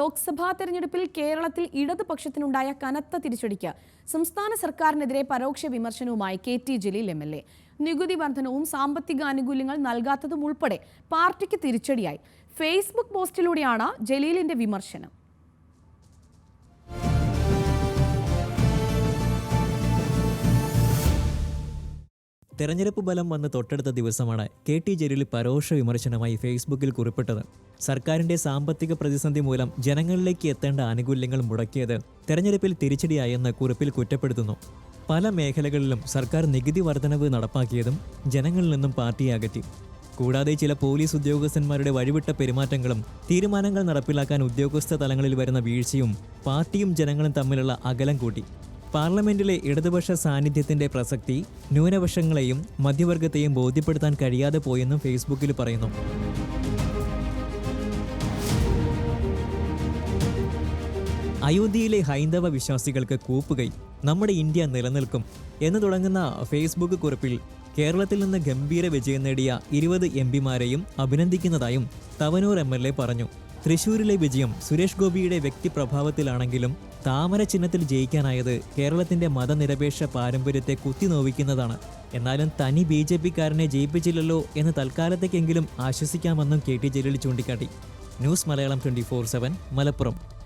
ലോക്സഭാ തെരഞ്ഞെടുപ്പിൽ കേരളത്തിൽ ഇടതുപക്ഷത്തിനുണ്ടായ കനത്ത തിരിച്ചടിക്ക് സംസ്ഥാന സർക്കാരിനെതിരെ പരോക്ഷ വിമർശനവുമായി K T Jaleel M L A. നികുതി വർധനവും സാമ്പത്തിക ആനുകൂല്യങ്ങൾ നൽകാത്തതും ഉൾപ്പെടെ പാർട്ടിക്ക് തിരിച്ചടിയായി. ഫേസ്ബുക്ക് പോസ്റ്റിലൂടെയാണ് ജലീലിന്റെ വിമർശനം. തെരഞ്ഞെടുപ്പ് ബലം വന്ന് തൊട്ടടുത്ത ദിവസമാണ് കെ ടി ജലീൽ പരോക്ഷ വിമർശനമായി ഫേസ്ബുക്കിൽ കുറിപ്പിട്ടത്. സർക്കാരിന്റെ സാമ്പത്തിക പ്രതിസന്ധി മൂലം ജനങ്ങളിലേക്ക് എത്തേണ്ട ആനുകൂല്യങ്ങൾ മുടക്കിയത് തെരഞ്ഞെടുപ്പിൽ തിരിച്ചടിയായെന്ന് കുറിപ്പിൽ കുറ്റപ്പെടുത്തുന്നു. പല മേഖലകളിലും സർക്കാർ നികുതി വർധനവ് നടപ്പാക്കിയതും ജനങ്ങളിൽ നിന്നും പാർട്ടിയെ അകറ്റി. കൂടാതെ ചില പോലീസ് ഉദ്യോഗസ്ഥന്മാരുടെ വഴിവിട്ട പെരുമാറ്റങ്ങളും തീരുമാനങ്ങൾ നടപ്പിലാക്കാൻ ഉദ്യോഗസ്ഥ തലങ്ങളിൽ വരുന്ന വീഴ്ചയും പാർട്ടിയും ജനങ്ങളും തമ്മിലുള്ള അകലം കൂട്ടി. പാർലമെന്റിലെ ഇടതുപക്ഷ സാന്നിധ്യത്തിന്റെ പ്രസക്തി ന്യൂനപക്ഷങ്ങളെയും മധ്യവർഗത്തെയും ബോധ്യപ്പെടുത്താൻ കഴിയാതെ പോയെന്നും ഫേസ്ബുക്കിൽ പറയുന്നു. അയോധ്യയിലെ ഹൈന്ദവ വിശ്വാസികൾക്ക് കൂപ്പുകൈ നമ്മുടെ ഇന്ത്യ നിലനിൽക്കും എന്ന് തുടങ്ങുന്ന ഫേസ്ബുക്ക് കുറിപ്പിൽ കേരളത്തിൽ നിന്ന് ഗംഭീര വിജയം നേടിയ ഇരുപത് എം പിമാരെയും അഭിനന്ദിക്കുന്നതായും തവനൂർ എം എൽ എ പറഞ്ഞു. തൃശൂരിലെ വിജയം സുരേഷ് ഗോപിയുടെ വ്യക്തിപ്രഭാവത്തിലാണെങ്കിലും താമര ചിഹ്നത്തിൽ ജയിക്കാനായത് കേരളത്തിന്റെ മതനിരപേക്ഷ പാരമ്പര്യത്തെ കുത്തിനോവിക്കുന്നതാണ്. എന്നാലും തനി ബി ജെ പിക്കാരനെ ജയിപ്പിച്ചില്ലല്ലോ എന്ന് തൽക്കാലത്തേക്കെങ്കിലും ആശ്വസിക്കാമെന്നും കെ ടി ജലീൽ ചൂണ്ടിക്കാട്ടി. News Malayalam twenty four seven Malappuram.